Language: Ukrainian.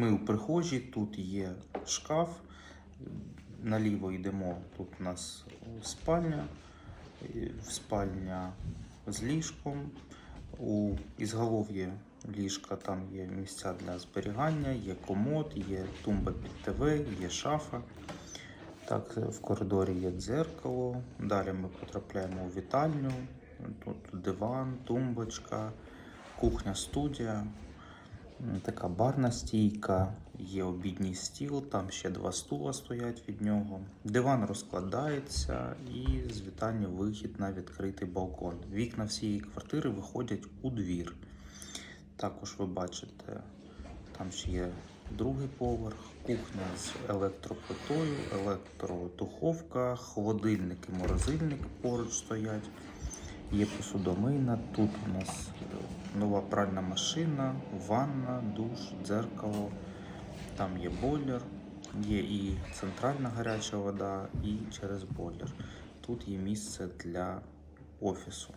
Ми у прихожій, тут є шкаф. Наліво йдемо. Тут у нас спальня, спальня з ліжком. У ізголов'ї ліжка там є місця для зберігання, є комод, є тумба під ТВ, є шафа. Так, в коридорі є дзеркало. Далі ми потрапляємо у вітальню. Тут диван, тумбочка, кухня, студія. Така барна стійка, є обідній стіл, там ще два стула стоять від нього. Диван розкладається і з вітальні вихід на відкритий балкон. Вікна всієї квартири виходять у двір. Також ви бачите, там ще є другий поверх, кухня з електроплитою, електродуховка, холодильник і морозильник поруч стоять. Є посудомийна, тут у нас е, нова пральна машина, ванна, душ, дзеркало, там є бойлер, є і центральна гаряча вода, і через бойлер. Тут є місце для офісу.